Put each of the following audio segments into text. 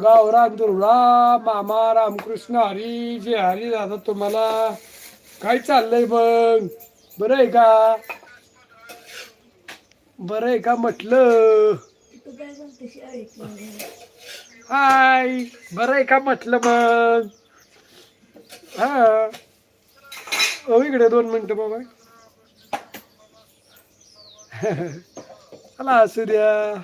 गावराम दुर्गा मामा रामकृष्ण हरी जे हरी दादा तुम्हाला काय चाललंय मग बरं आहे का? बरं आहे का म्हटलं? हाय बरं आहे का म्हटलं मग? हा. ओ इकडे दोन मिनटं बाबा. चला असू द्या.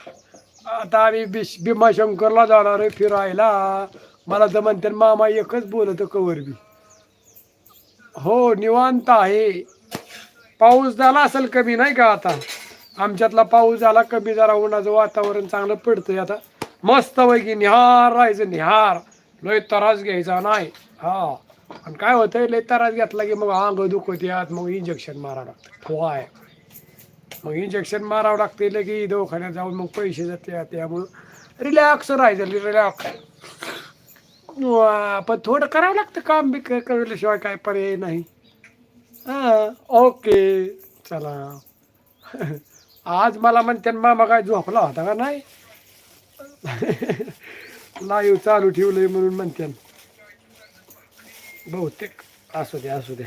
आता आम्ही बिश भीमाशंकरला जाणार आहे फिरायला. मला तर म्हणते मामा एकच बोलत कवर बी. हो निवांत आहे. पाऊस झाला असेल कमी नाही का आता? आमच्यातला पाऊस झाला कमी जरा उन्हाचं वातावरण चांगलं पडतंय आता. मस्त पैकी निहार राहायचं निहार. लय तरास घ्यायचा नाही. हा. आणि काय होतंय लय तरास घेतला की मग अंग दुखवते आत मग इंजेक्शन मारा लागतं फवाय मग इंजेक्शन मारावं लागते लगे दवाखान्यात जाऊन मग पैसे जाते. त्यामुळं रिलॅक्स राहायचं रिलॅक्स पण थोडं करावं लागतं काम बी क- काय पर्याय नाही. हां ओके चला. आज मला म्हणते मामा काय झोपला होता का नाही? लाईव्ह चालू ठेवलंय म्हणून म्हणते बहुतेक असू द्या असू द्या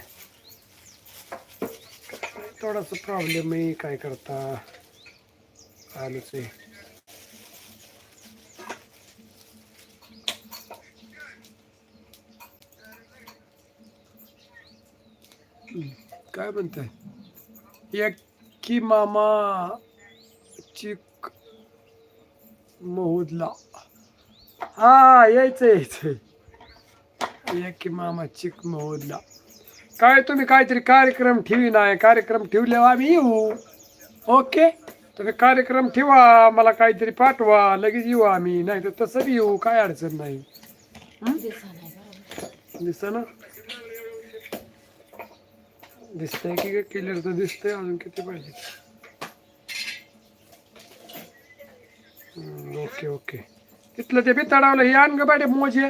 थोडासा प्रॉब्लेम आहे काय करता? चालूच आहे. काय म्हणताय? एक की मामा चिक महुदला. हा यायचं यायचं एक की मामा चिक महुदला. काय तुम्ही काहीतरी कार्यक्रम ठेवी नाही कार्यक्रम ठेवल्यावर आम्ही येऊ. ओके? तुम्ही कार्यक्रम ठेवा मला काहीतरी पाठवा लगेच येऊ आम्ही नाही तर तसं बी येऊ काय अडचण नाही. दिसतं ना दिसतंय की क्लिअर तर दिसतंय अजून किती पाहिजे? Okay okay. तिथलं ते बिताडावलं हे आण ग बाडे मोजे.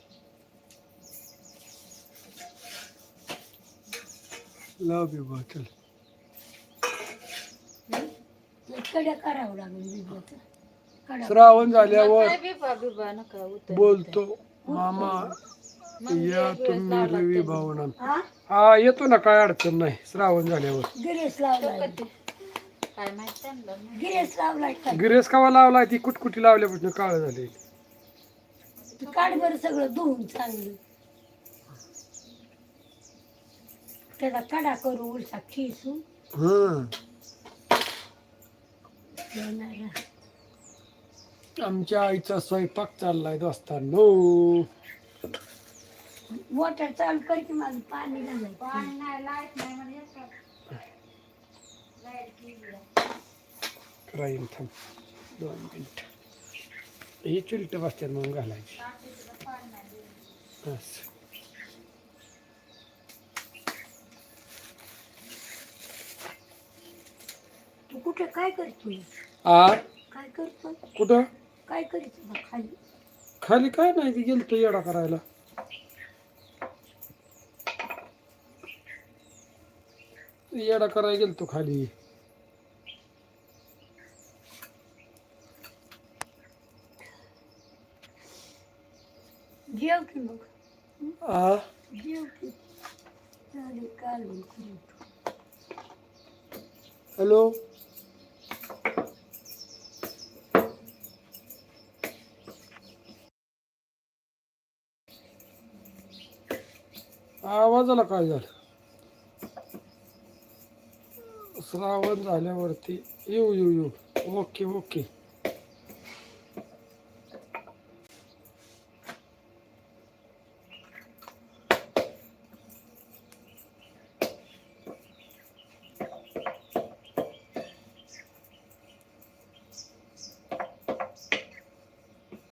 लावकडे करावं लागेल बिब्याचं कडा श्रावण झाल्यावर काय बिबा बिबा नका उतर बोलतो मामा या तुम्ही रवी भावना. हा? हा येतो ना काय अडचण नाही. श्रावण झाल्यावर. गिरेस लावलाय. काय माहीत त्यांना? गिरेस लावलाय काय गिरेस कावा लावलाय? ती कुटकुटी लावल्यापासून काळ झाली ते काढ बरं सगळं धुवून चांगलं. त्याला कडा करू उलसा खिसून हं. देणारा. आमच्या आईचा स्वयंपाक चाललाय दोस्तांनो. मोटर चालू कर की माझं पाणी घालायचं पाणी नाही लाइट नाही म्हणजे राहील थांब. दोन मिनिट. ही चिलट बसतात म्हणून घालायची. असं. तू कुठे? काय करतोय? आ? काय करतोय? कुठं? काय करतो बा खाली. खाली काय नाही ती गेलतो येडा करायला. येडा करायला गेलतो खाली. जेव की मग. आ? जेव की. चालेल कालवण करू हॅलो? आवाजाला काय झालं? श्रावण झाल्यावरती येऊ येऊ येऊ. Okay okay.